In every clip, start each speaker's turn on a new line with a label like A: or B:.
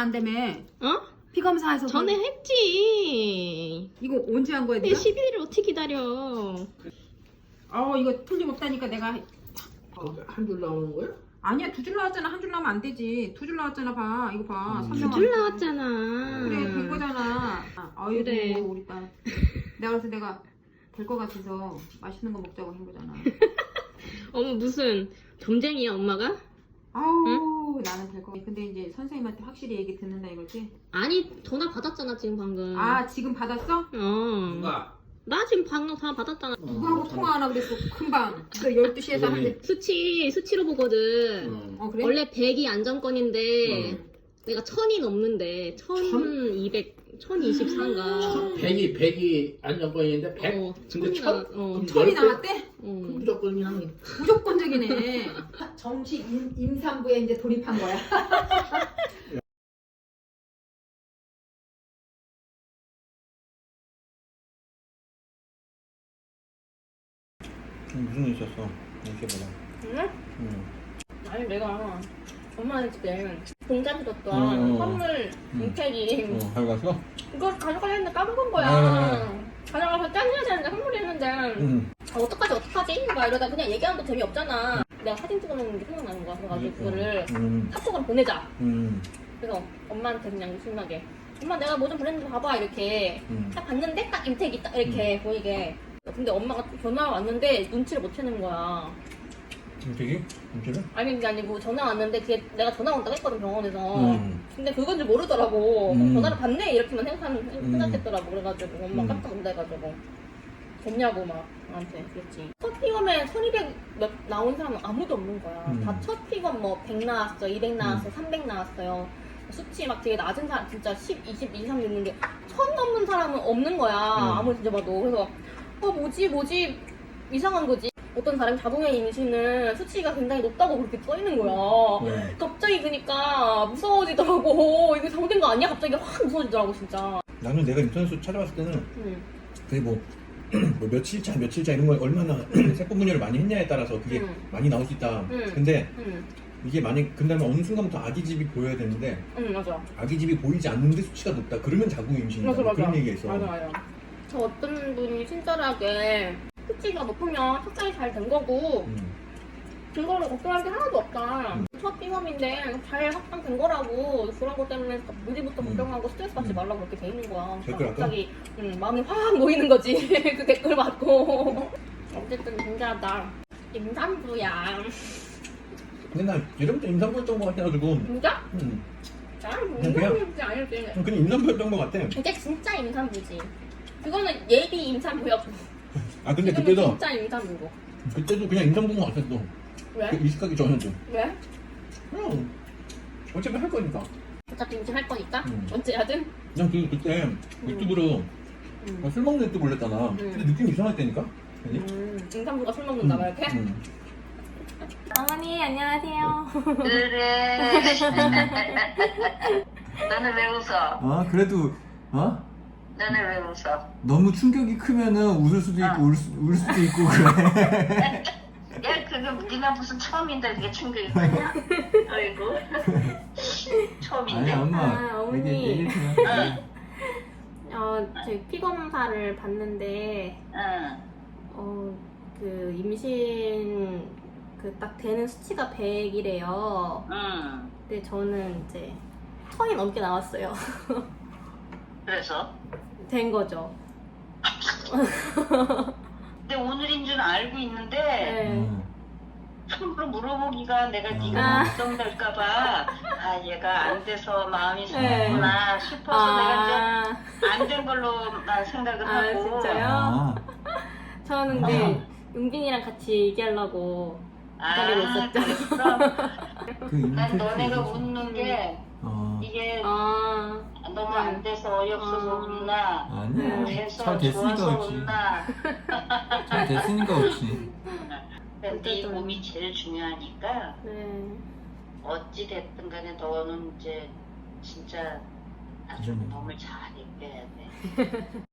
A: 안 되면
B: 어?
A: 피 검사해서
B: 전에
A: 그-
B: 했지.
A: 이거 언제 한 거야 네가?
B: 11일을 어떻게 기다려?
A: 어 이거 틀림없다니까 내가
C: 한 줄 나오는 거야?
A: 아니야 두 줄 나왔잖아 한 줄 나오면 안 되지 두 줄 나왔잖아 봐 이거 봐
C: 음.
A: 선명하게.
B: 두줄 나왔잖아.
A: 그래 된 거잖아 아이고
B: 그래.
A: 우리 딸 내가 그래서 내가 될 거 같아서 맛있는 거 먹자고 한 거잖아
B: 어머 무슨 점쟁이야 엄마가?
A: 아우 나는 될거 같아 근데 이제 선생님한테 확실히 얘기 듣는다 이거지
B: 아니 전화 받았잖아 지금 방금.
A: 아 지금 받았어?
B: 어.
C: 누가?
B: 나 지금 방금 전화 받았잖아.
A: 누구하고 통화하나 그랬어 금방 그 12시에서
C: 그러니.
A: 한대
B: 수치 수치로 보거든.
C: 응.
A: 어 그래?
B: 원래 100이 안정권인데
C: 응.
B: 내가 1000이 넘는데 1200, 1024인가.
C: 백이 백이 안정권인데 백.
A: 네?
B: 어,
C: 근데
B: 천? 나- 어.
A: 천이? 나왔대?
B: 어.
C: 무조건 그냥
A: 무조건적이네 정식 임, 임산부에 이제 돌입한 거야
D: 무슨 일 있었어? 이렇게 보자.
B: 응?
D: 응.
B: 아니 내가 엄마한테 공짜 주셨던
D: 응, 응,
B: 선물
D: 응.
B: 윤택이
D: 어, 잘 갔어?
B: 이거 가져가려 했는데 까먹은 거야
D: 응,
B: 가져가서 짠해야 되는데 선물했는데
D: 응.
B: 아, 어떡하지 어떡하지? 막 이러다 그냥 얘기하는 거 재미없잖아 내가 사진 찍어놓는 게 생각나는 거야 그래가지고 그거를
D: 응.
B: 카톡으로 보내자
D: 응.
B: 그래서 엄마한테 그냥 신나게 엄마 내가 뭐 좀 보냈는데 봐봐 이렇게
D: 응.
B: 딱 봤는데 딱 임택이 딱 이렇게 보이게 근데 엄마가 전화가 왔는데 눈치를 못 채는 거야
D: 되게? 괜찮아?
B: 아니 그게 아니고 전화 왔는데 그게 내가 전화 온다고 했거든 병원에서
D: 응.
B: 근데 그건 줄 모르더라고
D: 음.
B: 전화를 받네 이렇게만 생각하는
D: 음.
B: 생각했더라고 그래가지고 엄마
D: 음.
B: 깜짝 놀래가지고 됐냐고 막 나한테 그랬지 첫 피검에 1200 몇 나온 사람은 아무도 없는 거야
D: 음.
B: 다첫 피검 뭐 100 나왔어 200 나왔어 300 나왔어요 수치 막 되게 낮은 사람 진짜 10, 20 이상 됐는데 천 넘는 사람은 없는 거야 아무리 뒤져봐도 그래서 어 뭐지 뭐지 이상한 거지 어떤 사람이 자궁의 임신은 수치가 굉장히 높다고 그렇게 써 있는 거야
D: 응.
B: 갑자기 그니까 무서워지더라고 이거 잘못된 거 아니야? 갑자기 확 무서워지더라고 진짜
D: 나는 내가 인터넷으로 찾아봤을 때는
B: 응.
D: 그게 뭐, 뭐 며칠 차, 며칠 차 이런 걸 얼마나 세포 분열을 많이 했냐에 따라서 그게
B: 응.
D: 많이 나올 수 있다.
B: 응.
D: 근데
B: 응.
D: 이게 만약 근다면 어느 순간부터 아기 집이 보여야 되는데
B: 응 맞아
D: 아기 집이 보이지 않는데 수치가 높다. 그러면 자궁 임신이다.
B: 맞아 맞아
D: 그런 얘기가 있어.
B: 맞아 맞아 저 어떤 분이 친절하게 수치가 높으면 착장이 잘 된 거고
D: 응.
B: 그거를 걱정할 게 하나도 없다
D: 음.
B: 첫 비검인데 잘 확장된 거라고 그런 것 때문에 무리부터
D: 음.
B: 걱정하고 스트레스 받지
D: 음.
B: 말라고 그렇게 돼 있는 거야
D: 댓글 아까?
B: 갑자기 응, 마음이 확 놓이는 거지 그 댓글 받고 어쨌든 굉장하다 임산부야
D: 근데 나 예전부터 임산부였던 것 같아가지고
B: 진짜?
D: 응.
B: 아,
D: 그냥- 그냥-
B: 임산부지 아니지.
D: 그냥 임산부였던 것 같아.
B: 이제 진짜 임산부지. 그거는 예비 임산부였고.
D: 아 근데
B: 지금은
D: 그때도
B: 진짜 임산부고.
D: 그때도 그냥 임산부인 것 같았어. 그
B: 왜?
D: 이식하기 전에도.
B: 왜?
D: 그냥 어차피 할 거니까.
B: 어차피 임신 할 거니까.
D: 음.
B: 언제야든.
D: 그냥 그 그때 유튜브로
B: 음.
D: 술 먹는 유튜브 올렸잖아. 근데 느낌이 이상했다니까. 아니?
B: 음, 임산부가 술 먹는다 막 이렇게.
D: 음.
B: 어머니 안녕하세요.
E: 그래. 너는 왜 웃어?
F: 아 그래도 어
E: 너는 왜 웃어?
F: 너무 충격이 크면은 웃을 수도 있고
E: 어.
F: 울, 수, 울 수도 있고 그래.
E: 야, 그거 네가 무슨 처음인데 그게 충격이 크냐? 아이고. 처음인데.
F: 아니 엄마
B: 아, 어머니.
F: 얘기 얘기해.
E: 응,
B: 어, 제 피 검사를 봤는데
E: 응.
B: 어, 그 임신 그 딱 되는 수치가 100이래요.
E: 응.
B: 근데 저는 이제 천이 넘게 나왔어요.
E: 그래서?
B: 된 거죠.
E: 근데 오늘인 줄 알고 있는데
B: 네.
F: 음.
E: 처음으로 물어보기가 내가
B: 아.
E: 네가 걱정될까봐 아 얘가 안 돼서 마음이
B: 네.
E: 상했구나 싶어서 내가 이제
B: 아,
E: 안된 걸로만 생각을
B: 아,
E: 하고
B: 진짜요?
F: 아
B: 저는 근데 용빈이랑 같이 얘기하려고 기다리고
E: 아,
B: 있었죠.
E: 그랬어? 그난 너네가. 웃는 게
F: 어
E: 이게
B: 아,
E: 너무 안 돼서 어이없어서
B: 아.
E: 웃나
F: 아니야
E: 돼서
F: 잘 됐으니까
E: 좋아서
F: 웃지.
E: 웃나
F: 잘 됐으니까 웃지.
E: 근데 네
B: 어쨌든.
E: 몸이 제일 중요하니까
B: 네.
E: 어찌 됐든 간에 너는 이제 진짜 아주
F: 음.
E: 몸을 잘 이겨야 돼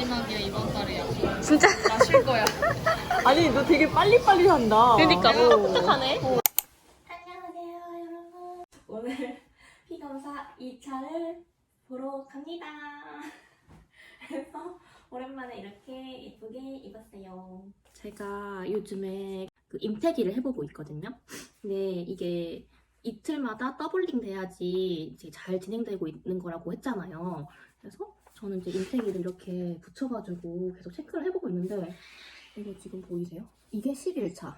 G: 마지막이야, 이번 달에 진짜?
H: 쉴 거야. 아니 너 되게 빨리빨리 한다.
G: 그니까, 똑똑하네.
B: 안녕하세요 여러분 오늘 피검사 2차를 보러 갑니다 그래서 오랜만에 이렇게 예쁘게 입었어요 제가 요즘에 그 임태기를 해보고 있거든요 근데 이게 이틀마다 더블링 돼야지 이제 잘 진행되고 있는 거라고 했잖아요 그래서 저는 이제 임태기를 이렇게 붙여가지고 계속 체크를 해보고 있는데 이거 지금 보이세요? 이게 11차.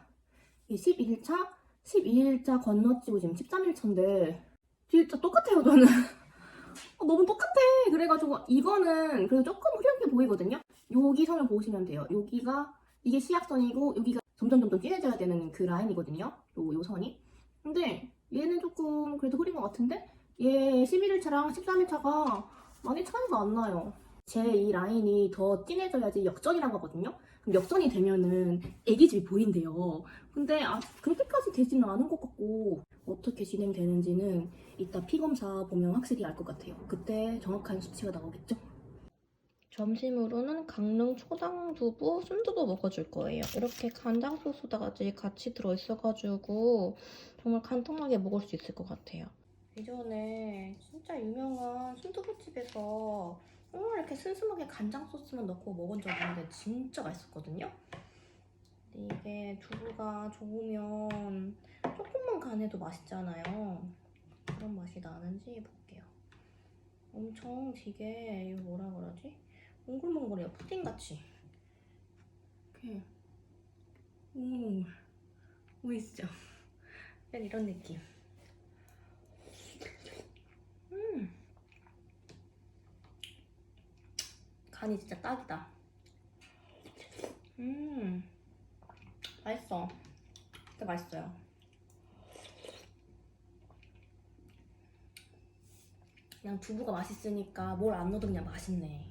B: 이게 11차 12일차 건너뛰고 지금 13일차인데 진짜 똑같아요 저는. 어, 너무 똑같아. 그래가지고 이거는 그래도 조금 흐릿해 보이거든요? 여기 선을 보시면 돼요. 여기가 이게 시약선이고 여기가 점점 점점 진해져야 되는 그 라인이거든요? 요, 요 선이. 근데 얘는 조금 그래도 흐린 것 같은데 얘 11일차랑 13일차가 많이 차이가 안 나요 제 이 라인이 더 진해져야지 역전이라고 하거든요 그럼 역전이 되면은 애기집이 보인대요 근데 아, 그렇게까지 되지는 않은 것 같고 어떻게 진행되는지는 이따 피검사 보면 확실히 알 것 같아요. 그때 정확한 수치가 나오겠죠? 점심으로는 강릉 초당 두부 순두부 먹어줄 거예요. 이렇게 간장 소스다까지 같이 들어있어가지고 정말 간단하게 먹을 수 있을 것 같아요. 예전에 진짜 유명한 순두부집에서 정말 이렇게 슴슴하게 간장 소스만 넣고 먹은 적이 있는데 진짜 맛있었거든요. 근데 이게 두부가 좋으면 조금만 간해도 맛있잖아요. 그런 맛이 나는지 볼게요. 엄청 되게 이거 뭐라 그러지? 몽글몽글해요. 푸딩같이. 이렇게 오 보이시죠? 이런 느낌. 음 간이 진짜 딱이다. 음 맛있어. 진짜 맛있어요. 그냥 두부가 맛있으니까 뭘 안 넣어도 그냥 맛있네.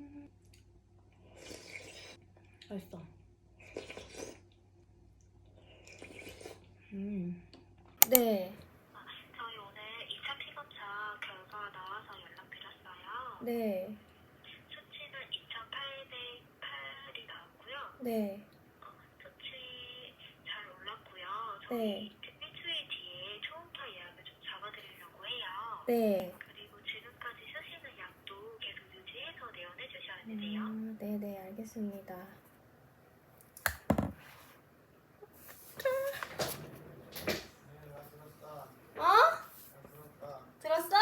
B: 음. 맛있어. 음. 네,
E: 저희 오늘 2차 피검사 결과 나와서 연락드렸어요.
B: 네,
E: 수치는 2,808이 나왔고요.
B: 네,
E: 수치 잘 올랐고요.
B: 네.
E: 저희 일주일 뒤에 초음파 예약을 좀 잡아드리려고 해요.
B: 네.
E: 그리고 지금까지 쓰시는 약도 계속 유지해서 내원해 주셔야 되세요.
B: 음, 네, 네, 알겠습니다. 어? 들었어?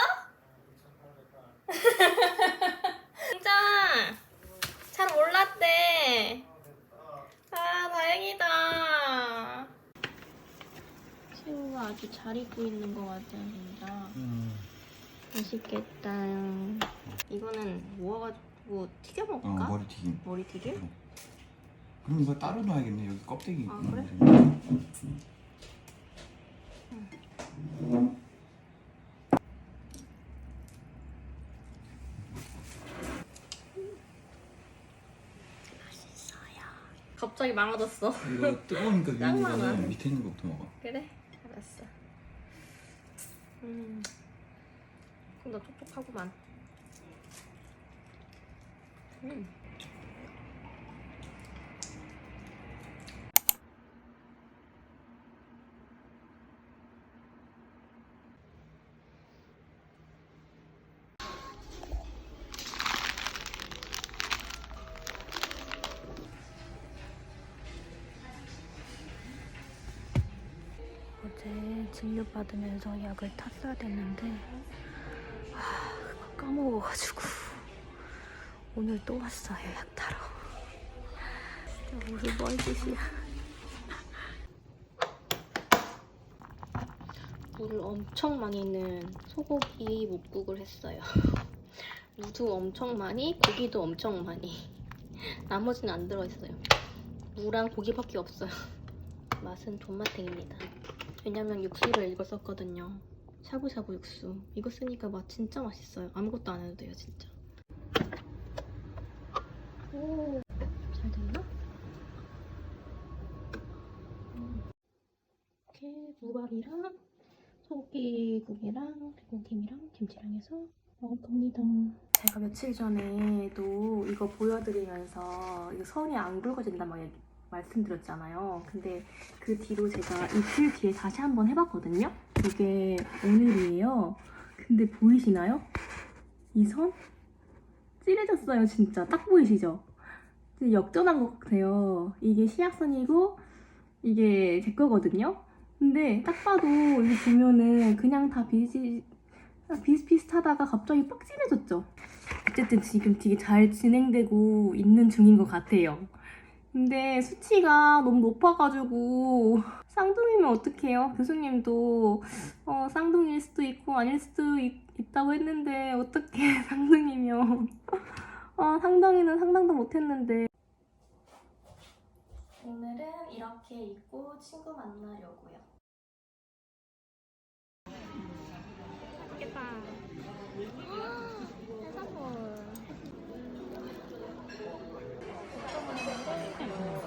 B: 진짜 잘 몰랐대. 아, 다행이다. 새우가 아주 잘 익고 있는 것 같아요, 진짜.
F: 음.
B: 맛있겠다. 이거는 모아가 지고 튀겨
F: 어
B: 먹을까?
F: 머리 튀김.
B: 머리 튀김?
F: 그럼 이거 따로 놔야겠네. 여기 껍데기.
B: 아, 그래? 갑자기 많아졌어.
F: 이거 뜨거우니까 위에
B: 짱
F: 있는 밑에 있는 것부터 먹어.
B: 그래? 알았어. 음. 그럼 나 촉촉하구만. 음. 어제 진료 받으면서 약을 탔어야 됐는데 아, 그거 까먹어가지고 오늘 또 왔어요 약 타러 진짜 무슨 뻘짓이야 물을 엄청 많이 넣은 소고기 묵국을 했어요 무도 엄청 많이 고기도 엄청 많이 나머지는 안 들어있어요 무랑 고기밖에 없어요 맛은 존맛탱입니다 왜냐면 육수를 이거 썼거든요. 샤브샤브 육수. 이거 쓰니까 맛 진짜 맛있어요. 아무것도 안 해도 돼요, 진짜. 오, 잘 됐나? 이렇게 무밥이랑 소고기국이랑 그리고 김이랑 김치랑 해서 먹을 겁니다. 제가 며칠 전에도 이거 보여드리면서 이거 손이 안 굵어진단 말, 말씀드렸잖아요. 근데 그 뒤로 제가 이틀 뒤에 다시 한번 해봤거든요. 이게 오늘이에요. 근데 보이시나요? 이 선? 찌해졌어요 진짜. 딱 보이시죠? 역전한 것 같아요. 이게 시약선이고 이게 제 거거든요. 근데 딱 봐도 여기 보면은 그냥 다 비슷, 비슷비슷하다가 갑자기 빡 진해졌죠. 어쨌든 지금 되게 잘 진행되고 있는 중인 것 같아요. 근데 수치가 너무 높아가지고 쌍둥이면 어떡해요? 교수님도 어, 쌍둥이일 수도 있고 아닐 수도 있, 있다고 했는데 어떻게 쌍둥이면 아 상당히는 상당도 못했는데 오늘은 이렇게 입고 친구 만나려고요.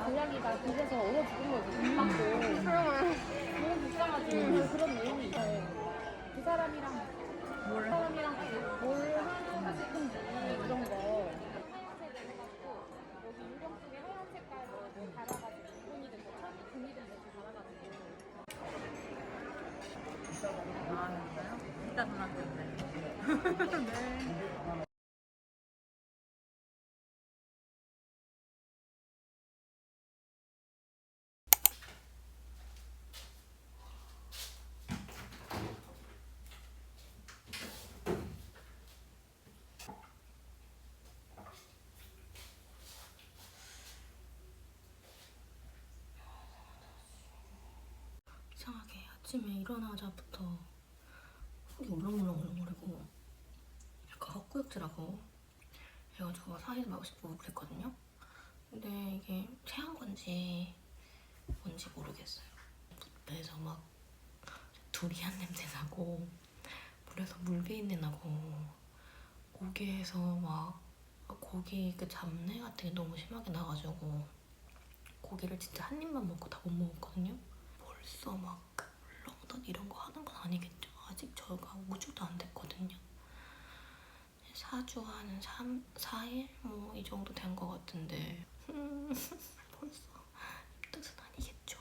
G: 고양이가 그래서 얼어 죽은 거지. 돈 받고. 너무 불쌍하지. 그런 내용이 있어요. 그 사람이랑 뭘 사람이랑 뭘 하고 싶은지 이런 거. 여기 유령 쪽에 하얀 색깔 뭐 달아가지고 돈이 된거 천이 돈이 된거 달아가지고.
B: 이상하게 아침에 일어나자부터 속이 울렁울렁울렁거리고 약간 헛구역질하고 해가지고 사실 마고 싶고 그랬거든요. 근데 이게 체한 건지 뭔지 모르겠어요. 배에서 막 두리안 냄새 나고 물에서 물비린내 나고 고기에서 막 고기 그 잡내 같은 게 너무 심하게 나가지고 고기를 진짜 한 입만 먹고 다 못 먹었거든요. 벌써 막 울렁덧 이런 거 하는 건 아니겠죠? 아직 저가 5주도 안 됐거든요. 4주 한 3, 4일? 뭐 이 정도 된 것 같은데 음, 벌써 이 뜻은 아니겠죠?